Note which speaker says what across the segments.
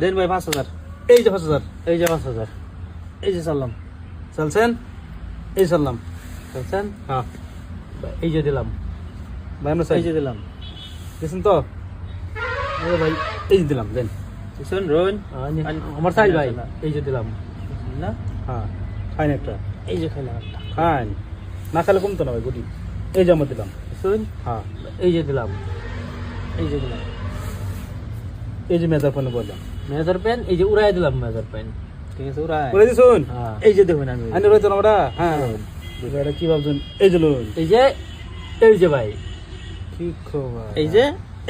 Speaker 1: দেন ভাই পাঁচ হাজার
Speaker 2: এই যে পাঁচ হাজার
Speaker 1: এই যে পাঁচ হাজার এই যে চাললাম
Speaker 2: চলছেন এই চললাম
Speaker 1: চলছেন
Speaker 2: হ্যাঁ
Speaker 1: এই যে দিলাম
Speaker 2: ভাই আমরা
Speaker 1: এই যে দিলাম
Speaker 2: গেছেন তো ভাই এই যে দিলাম দেন
Speaker 1: শুন রোহন
Speaker 2: আমার চাই ভাই
Speaker 1: এই যে দিলাম না
Speaker 2: হ্যাঁ খাইন একটা
Speaker 1: এই যে খাইলাম একটা
Speaker 2: খাইন না খাইলে কমতো না ভাই গুটি এই যে আমার দিলাম
Speaker 1: শুন
Speaker 2: হ্যাঁ
Speaker 1: এই যে দিলাম এই যে দিলাম
Speaker 2: এই যে মেজার ফোনে বললাম
Speaker 1: মেজার পেন এই যে উড়াই দিলাম মেজার পেন ঠিক আছে উড়াই।
Speaker 2: বলে দিছুন?
Speaker 1: হ্যাঁ। এই যে দেখুন আমি।
Speaker 2: আনি রয়েছেন আমরা হ্যাঁ। এটা কি ভাবছেন? এই যে লোন।
Speaker 1: এই যে এই যে ভাই।
Speaker 2: কি খবর?
Speaker 1: এই যে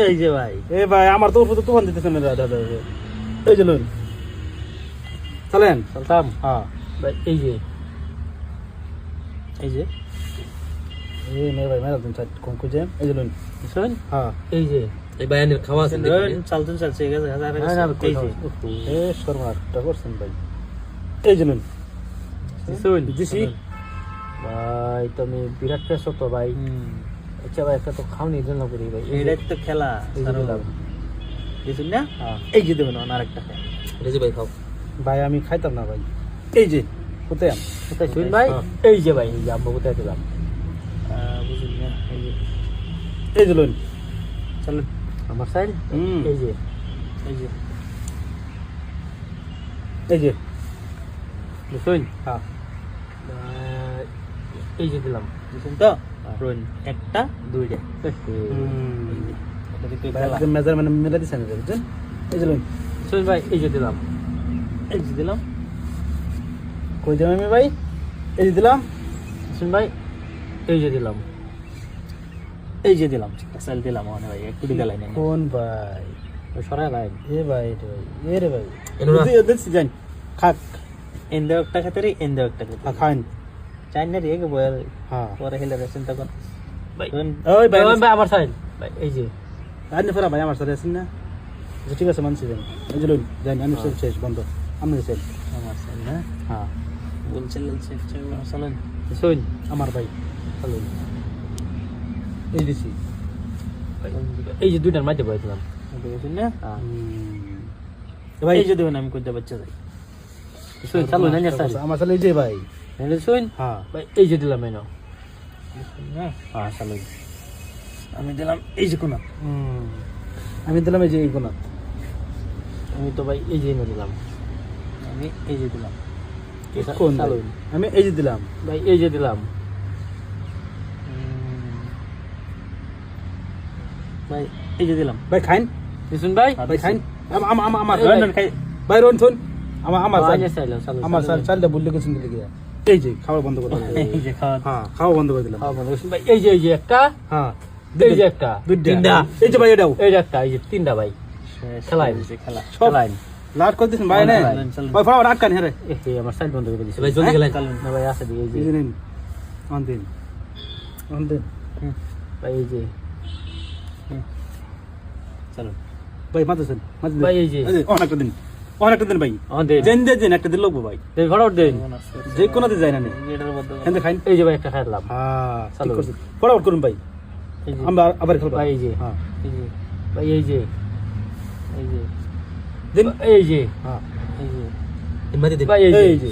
Speaker 1: এই যে ভাই।
Speaker 2: এ ভাই আমার তো উপর তো তুফান দিতেছেন না দাদা এই যে লোন। চলেন।
Speaker 1: চলতাম?
Speaker 2: হ্যাঁ।
Speaker 1: ভাই এই যে। এই যে।
Speaker 2: এই নে ভাই মেরা দিন চাই কোন খুঁজে। এই যে লোন।
Speaker 1: শুন।
Speaker 2: হ্যাঁ।
Speaker 1: এই যে।
Speaker 3: এই বায়ানের খাওয়া আছে
Speaker 1: চালতুন চালছে গেছে হাজার
Speaker 2: না, না,
Speaker 1: এই যে
Speaker 2: এ শর্মাটা করছেন ভাই? এই দিছি
Speaker 1: ভাই তুমি বিরাট তো ভাই। আচ্ছা ভাই একটা তো খাওনি জন্য করি ভাই।
Speaker 3: এটাই তো খেলা
Speaker 1: এই যে
Speaker 3: না?
Speaker 1: হ্যাঁ।
Speaker 3: এই যে দেবেন আর একটা যে ভাই খাও।
Speaker 2: ভাই আমি খাইতাম না ভাই। এই যে কোথায় আম?
Speaker 1: কোথায় শুন ভাই?
Speaker 2: হ্যাঁ।
Speaker 1: এই যে ভাই এই যে আব্বা কোথায় দিলাম?
Speaker 3: বুঝলেন না এই যে।
Speaker 2: এই যে লোন
Speaker 3: চলেন।
Speaker 1: আমার
Speaker 2: হুম।
Speaker 1: এই যে
Speaker 3: এই যে
Speaker 2: এই যে
Speaker 1: শুন
Speaker 2: হ্যাঁ
Speaker 1: এই যে দিলাম
Speaker 3: বুঝছেন তো রোন একটা দুইটা
Speaker 2: মেজার মানে মেরা দিছেন বুঝছেন এই যে লোন
Speaker 1: শুন ভাই এই যে দিলাম
Speaker 3: এই যে দিলাম
Speaker 2: কই দিলাম আমি ভাই এই যে দিলাম
Speaker 1: শুন ভাই এই যে দিলাম
Speaker 3: এই যে দিলাম চাল দিলাম মানে ভাই একটু দিকে লাইনে।
Speaker 2: কোন ভাই?
Speaker 1: সরাই লাইন
Speaker 2: এ ভাই এটা ভাই এ রে ভাই। দেখছি জান। খাক।
Speaker 3: এন্দে একটা খাতে এন্দে একটা খাতে।
Speaker 2: হ্যাঁ, খাইন।
Speaker 3: চাই না রে বয়াল
Speaker 2: হ্যাঁ।
Speaker 3: পরে হেলে চিন্তা কর।
Speaker 1: ভাই
Speaker 2: ওই ভাই
Speaker 1: ভাই ভাই আমার সাইড ভাই এই যে।
Speaker 2: আনি ফেরা ভাই আমার সাথে আছেন না। আচ্ছা, ঠিক আছে মানছি যান এই যে লোন জানি আমি সব শেষ বন্ধ। আমি শেষ
Speaker 3: আমার চাই না
Speaker 2: হ্যাঁ।
Speaker 3: বলছেন চলেন
Speaker 1: শুন
Speaker 2: আমার ভাই।
Speaker 1: চলুন
Speaker 2: এই দিছি
Speaker 1: এই যে দুইটার মাঝে
Speaker 3: বুঝছেন না
Speaker 1: হ্যাঁ
Speaker 2: ভাই
Speaker 3: এই যে দেবেন আমি কইতে বাচ্চা যাই
Speaker 1: শুন চালু না সাইড
Speaker 2: আমার এই যে ভাই
Speaker 1: শুন
Speaker 2: হ্যাঁ
Speaker 1: ভাই এই যে দিলাম এনো হ্যাঁ চালু
Speaker 3: আমি দিলাম এই যে কোনা
Speaker 2: আমি দিলাম এই যে এই কোনা
Speaker 1: আমি তো ভাই এই যে এনে দিলাম
Speaker 3: আমি এই যে দিলাম
Speaker 2: আমি এই যে দিলাম
Speaker 1: ভাই এই যে দিলাম
Speaker 3: ভাই এই যে দিলাম।
Speaker 2: ভাই খাইন।
Speaker 1: ভাই?
Speaker 2: ভাই খাইন। আম- আম- আম- আমার
Speaker 1: এই
Speaker 3: খাই।
Speaker 2: ভাই রোন শুন। আমার আমার
Speaker 1: আমার
Speaker 2: চাল- আমার চাল চালটা বললে কিছু দিলে গিয়া। এই যে খাওয়া বন্ধ করে।
Speaker 3: এই যে খাওয়া।
Speaker 2: হ্যাঁ খাওয়া বন্ধ করে দিলাম।
Speaker 1: ভাই এই যে এই যে একটা।
Speaker 2: হ্যাঁ।
Speaker 1: এই যে একটা। তিনটা।
Speaker 2: এই যে ভাই এটাও।
Speaker 1: এই যে একটা এই যে তিনটা ভাই। খেলাই।
Speaker 3: খেলা
Speaker 2: সব। লাট করে দিছেন ভাই না। ভাই।
Speaker 1: এ আমার সাইড বন্ধ করে দিয়েছে
Speaker 3: ভাই জলদি গেলেন
Speaker 1: না ভাই আছে দিকে এই যে।
Speaker 2: এই যে নিন। অন দিন। অন দিন।
Speaker 1: ভাই এই যে।
Speaker 3: চলো
Speaker 2: ভাই মাতেছেন
Speaker 1: ভাই এই যে
Speaker 2: অন দিন অন দিন ভাই
Speaker 1: অন দে
Speaker 2: দেন দেন দেন একটা দিন লোকবো ভাই
Speaker 1: দে ফটাফট দেন
Speaker 2: যে কোনো দিন যায় না নে
Speaker 3: এটার মধ্যে
Speaker 2: হেন্দে খাইন
Speaker 1: এই যে ভাই একটা খাইলাম
Speaker 2: হ্যাঁ
Speaker 1: চালু।
Speaker 2: ফটাফট করুন ভাই আমরা আবার খেলব
Speaker 1: এই যে
Speaker 2: হ্যাঁ
Speaker 1: এই যে ভাই এই যে এই যে
Speaker 2: দিন
Speaker 1: এই যে
Speaker 2: হ্যাঁ
Speaker 1: এই যে
Speaker 3: এমনি দিন
Speaker 1: ভাই এই যে
Speaker 2: যে।
Speaker 1: এই যে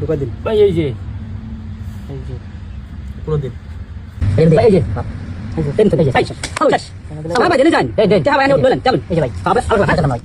Speaker 2: ঢুকা দিন
Speaker 1: ভাই এই যে এই যে
Speaker 3: পুরো দিন
Speaker 4: এই যে টেনশন এই যে সাইজ শেষ সবাই জেনে যান এই যে ভাই বলেন চলুন এই যে ভাই সবাই আলোচনা